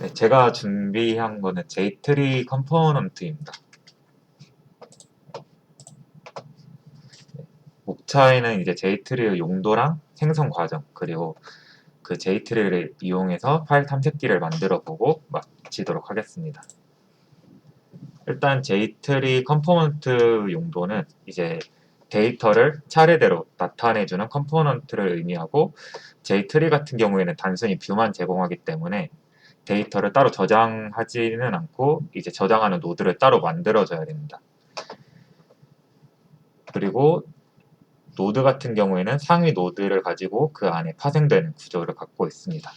네, 제가 준비한 거는 J3 컴포넌트입니다. 네, 목차에는 이제 J3의 용도랑 생성 과정 그리고 그 J3를 이용해서 파일 탐색기를 만들어 보고 마치도록 하겠습니다. 일단 J3 컴포넌트 용도는 이제 데이터를 차례대로 나타내주는 컴포넌트를 의미하고 J3 같은 경우에는 단순히 뷰만 제공하기 때문에 데이터를 따로 저장하지는 않고 이제 저장하는 노드를 따로 만들어줘야 됩니다. 그리고 노드 같은 경우에는 상위 노드를 가지고 그 안에 파생되는 구조를 갖고 있습니다.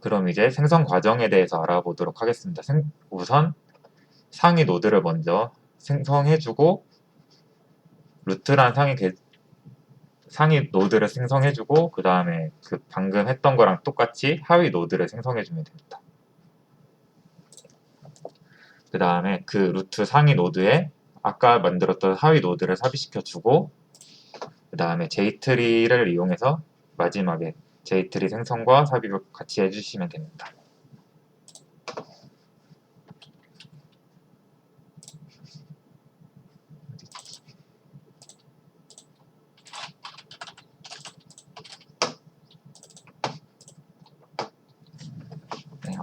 그럼 이제 생성 과정에 대해서 알아보도록 하겠습니다. 생- 우선 상위 노드를 먼저 생성해주고 루트란 상위 계- 상위 노드를 생성해주고 그 다음에 그 방금 했던 거랑 똑같이 하위 노드를 생성해주면 됩니다. 그 다음에 그 루트 상위 노드에 아까 만들었던 하위 노드를 삽입시켜주고 그 다음에 J3를 이용해서 마지막에 J3 생성과 삽입을 같이 해주시면 됩니다.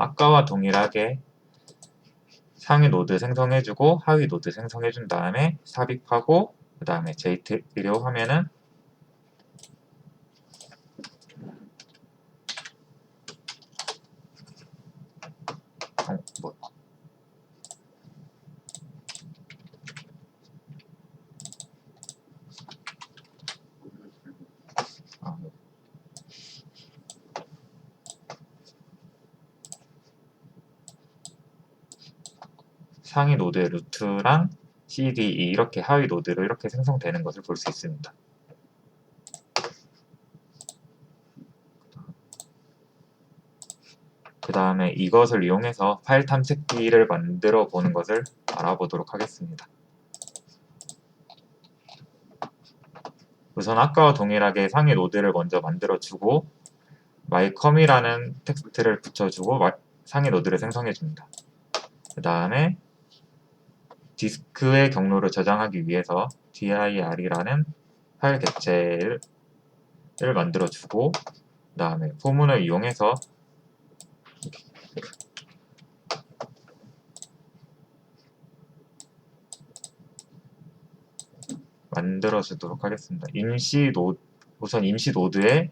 아까와 동일하게 상위 노드 생성해주고 하위 노드 생성해준 다음에 삽입하고 그 다음에 J3로 하면은 상위 노드의 루트랑 CDE 이렇게 하위 노드로 이렇게 생성되는 것을 볼 수 있습니다. 그 다음에 이것을 이용해서 파일 탐색기를 만들어 보는 것을 알아보도록 하겠습니다. 우선 아까와 동일하게 상위 노드를 먼저 만들어 주고 mycom이라는 텍스트를 붙여주고 마- 상위 노드를 생성해 줍니다. 그 다음에 디스크의 경로를 저장하기 위해서 dir이라는 파일 객체를 만들어 주고 그 다음에 포문을 이용해서 만들어 주도록 하겠습니다. 임시 노 우선 임시 노드에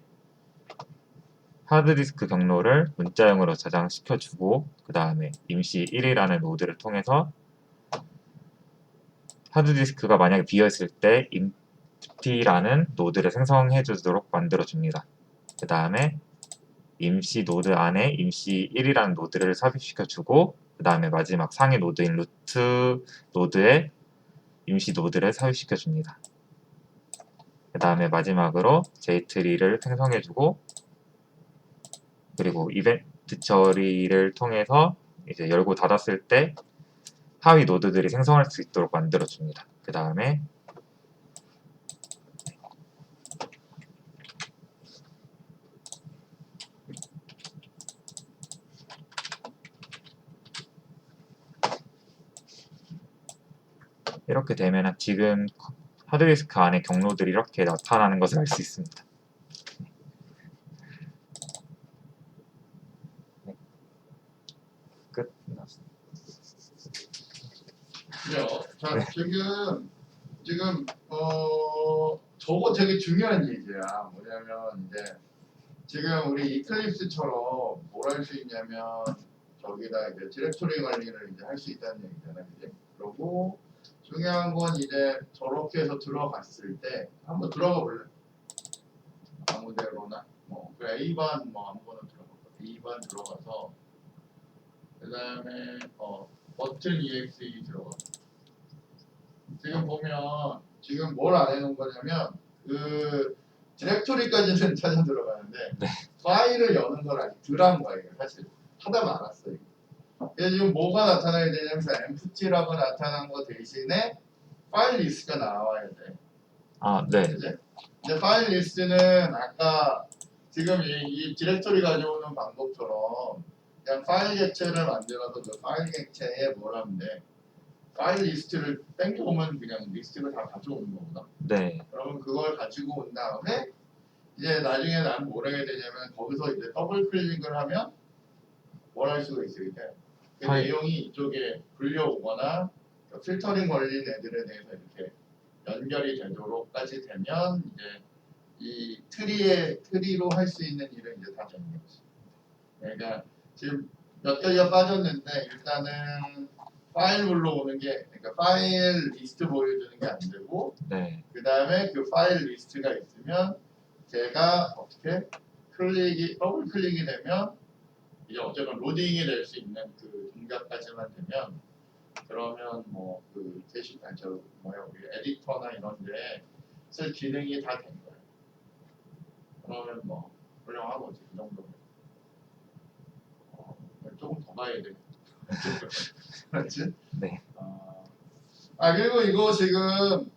하드디스크 경로를 문자형으로 저장시켜 주고 그 다음에 임시 1이라는 노드를 통해서 하드디스크가 만약에 비어있을 때 empty라는 노드를 생성해 주도록 만들어 줍니다. 그 다음에 임시 노드 안에 임시 1이라는 노드를 삽입시켜 주고 그 다음에 마지막 상위 노드인 루트 노드에 임시 노드를 삽입시켜 줍니다. 그 다음에 마지막으로 J3를 생성해 주고 그리고 이벤트 처리를 통해서 이제 열고 닫았을 때 하위 노드들이 생성할 수 있도록 만들어 줍니다. 그 다음에 이렇게 되면 지금 하드디스크 안에 경로들이 이렇게 나타나는 것을 알 수 있습니다. 네. 끝. 그래요. 자 지금 지금 어 저거 되게 중요한 얘기야. 뭐냐면 이제 지금 우리 이클립스처럼 뭘 할 수 있냐면 저기다 이제 디렉토리 관리를 이제 할 수 있다는 얘기잖아, 그지? 그리고 중요한 건 이제 저렇게 해서 들어갔을 때 한번 들어가 볼래? 아무데로나 뭐그 A반 뭐 아무거나 들어가 A반 들어가서 그 다음에 어 버튼 exe 들어가. 지금 보면 지금 뭘 안 해놓은 거냐면 그 디렉토리까지는 찾아 들어가는데 네. 파일을 여는 걸 아직 덜한 거예요 사실 하다 말았어요. 그래서 지금 뭐가 나타나야 되냐면 empty라고 나타난 거 대신에 파일 리스트가 나와야 돼. 아, 네. 근데 파일 리스트는 아까 지금 이, 이 디렉토리 가져오는 방법처럼 그냥 파일 객체를 만들어서 그 파일 객체에 뭘 하면 돼? 파일 리스트를 땡겨오면 그냥 리스트를 다 가져오는 거구나. 네, 그러면 그걸 가지고 온 다음에 이제 나중에 난뭘 해야 되냐면 거기서 이제 더블 클릭을 하면 뭘 할 수가 있어요. 이제 그 파일. 내용이 이쪽에 불려오거나 필터링 걸린 애들에 대해서 이렇게 연결이 되도록까지 되면 이제 이 트리에 트리로 할 수 있는 일은 이제 다 되는 거지. 그러니까 지금 몇 개가 빠졌는데 일단은 파일 불러오는 게 그러니까 파일 리스트 보여주는 게 안 되고 네, 그 다음에 그 파일 리스트가 있으면 제가 어떻게 클릭이 더블 클릭이 되면 이제 어쨌건 로딩이 될 수 있는 그 동작까지만 되면 그러면 뭐그 대신 아저 뭐야 우리 에디터나 이런데 쓸 기능이 다 된 거예요. 그러면 뭐 훌륭한 거지 그 정도면. 어, 조금 더 가야 돼. 맞지? 네. 어, 아 그리고 이거 지금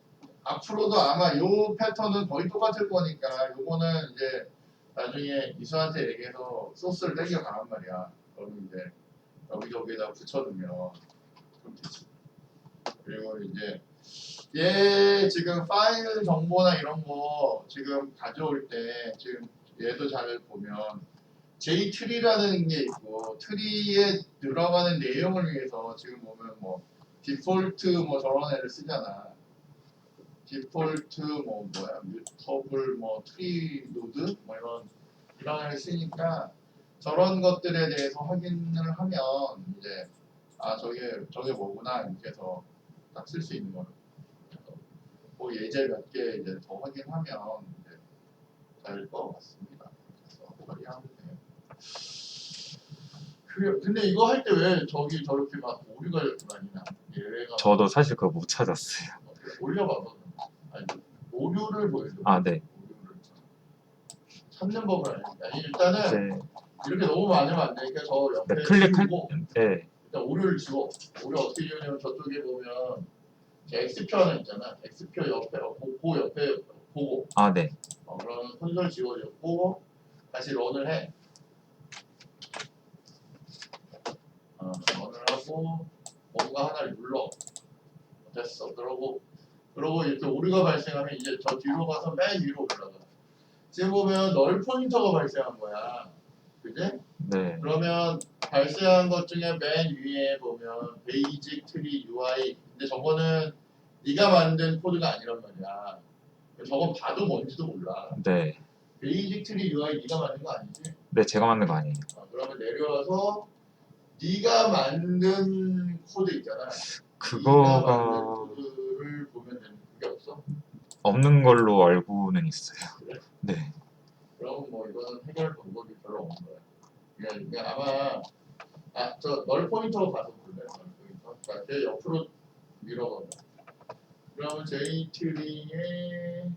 앞으로도 아마 요 패턴은 거의 똑같을 거니까 요거는 이제 나중에 이수한테 얘기해서 소스를 땡겨 가란 말이야. 그러면 이제 여기저기다 붙여두면 그럼 되지. 그리고 이제 얘 지금 파일 정보나 이런 거 지금 가져올 때 지금 얘도 잘 보면 JTree라는 게 있고 트리에 들어가는 내용을 위해서 지금 보면 뭐 디폴트 뭐 저런 애를 쓰잖아. 디폴트 뭐 뭐야 뮤터블 뭐 트리 노드 뭐 이런 이런 애를 쓰니까 저런 것들에 대해서 확인을 하면 이제 아 저게 저게 뭐구나 이렇게 해서 딱 쓸 수 있는 거는 뭐 예제 몇 개 이제 더 확인하면 이제 될 것 같습니다. 그래서 처리하면. 그 근데 이거 할 때 왜 저기 저렇게 막 오류가 많이 나? 얘가 저도 사실 그거 못 찾았어요. 올려봐봐. 아니 오류를 보여줘. 아, 네. 오류를 찾는 법을. 아니 일단은 이제 이렇게 너무 많으면 안 되니까 저 옆에 네, 클릭할 지우고 네, 일단 오류를 지워. 오류 어떻게 지우냐면 저쪽에 보면 제 X표 하나 있잖아. X표 옆에 어, 고, 고 옆에 보고 아, 네, 어, 그러면 콘솔 지워졌고 다시 런을 해. 어, 런을 하고 뭔가 하나를 눌러. 됐어. 그러고 그러고 이렇게 오류가 발생하면 이제 저 뒤로 가서 맨 위로 올라가. 지금 보면 널 포인터가 발생한 거야. 그지? 네, 그러면 발생한 것 중에 맨 위에 보면 베이직 트리 UI 근데 저거는 네가 만든 코드가 아니란 말이야. 저건 봐도 뭔지도 몰라. 네, 베이직 트리 UI 네가 만든 거 아니지? 네, 제가 만든 거 아니에요. 어, 그러면 내려와서 네가 만든 코드 있잖아. 네가 만든 그거가 코드를 보면 되는 그게 없어? 없는 걸로 알고는 있어요. 그래? 네, 그럼 뭐 이거는 해결 방법이 별로 없는 거야. 그냥, 그냥 아마 아저널 포인터로 가서 볼래. 널 포인터. 그러니까 걔 옆으로 밀어봐. 그러면 제이 트리의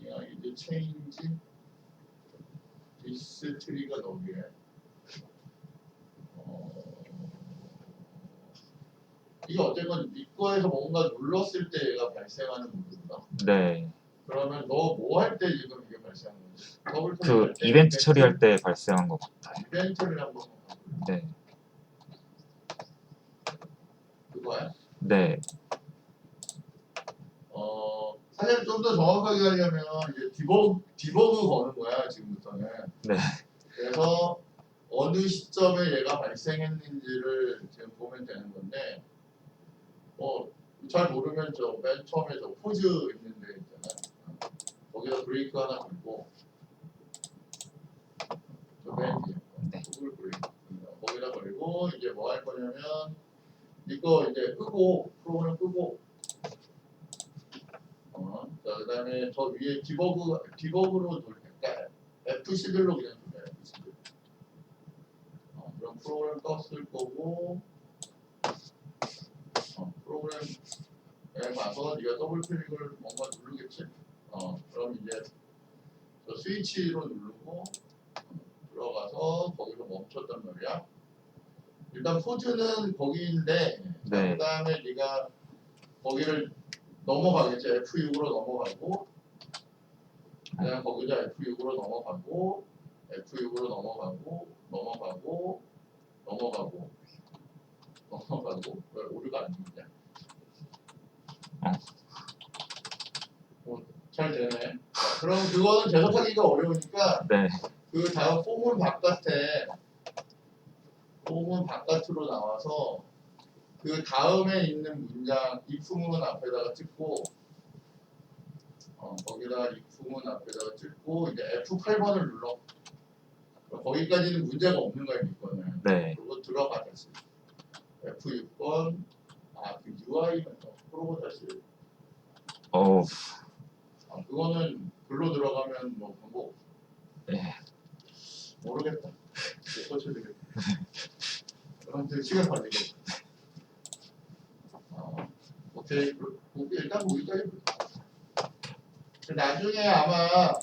이제 체인지 디스 트리가 너기에 이게 어쨌건 네 거에서 뭔가 눌렀을 때 얘가 발생하는 부분이다. 네, 그러면 너 뭐 할 때 지금 이게 발생한 거지? 더블 그 때 이벤트 처리할 때 발생한 것 같아요. 이벤트를 한번. 네, 그거야? 네, 어 사실 좀 더 정확하게 하려면 이제 디버그 디버그 거는 거야 지금부터는. 네. 그래서 어느 시점에 얘가 발생했는지를 지금 보면 되는 건데, 뭐잘 모르면 저 맨 처음에 저 포즈 있는 데 있잖아. 거기다 브레이크 하나 걸고, 저맨 뒤에 네. 구글 브레이크 거기다 걸고 이제 뭐 할 거냐면 이거 이제 끄고 프로그램 끄고 어, 자, 그 다음에 저 위에 디버그 디버그로 돌릴까 F11로 그냥 돌려 F11. 어, 그럼 프로그램 떴을 거고 어, 프로그램에 가서 네가 더블 클릭을 뭔가 누르겠지. 어, 그럼 이제 저 스위치로 누르고 어, 들어가서 거기서 멈췄단 말이야. 일단 포즈는 거기인데 네. 그다음에 네가 거기를 넘어가겠지 F6으로 넘어가고 그냥 거기다 F6으로 넘어가고 F6으로 넘어가고 넘어가고 넘어가고 넘어가고 왜 오류가 안 되냐? 어, 잘 되네. 자, 그럼 그거는 계속하기가 어려우니까 네. 그 다음 폼은 바깥에 폼은 바깥으로 나와서 그 다음에 있는 문장 if문 앞에다가 찍고 어, 거기다 if문 앞에다가 찍고 이제 F8번을 눌러 거기까지는 문제가 없는 거야 이거는 네. 그리고 들어가 다시 F6번 아 그 UI는 프로보 다시 어우, 아, 그거는 글로 들어가면 뭐 방법. 네. 모르겠다. 고쳐야 되겠다. 되게 시간 걸리겠다. 어, 오케이. 그- 그- 일단 거기까지. 나중에 아마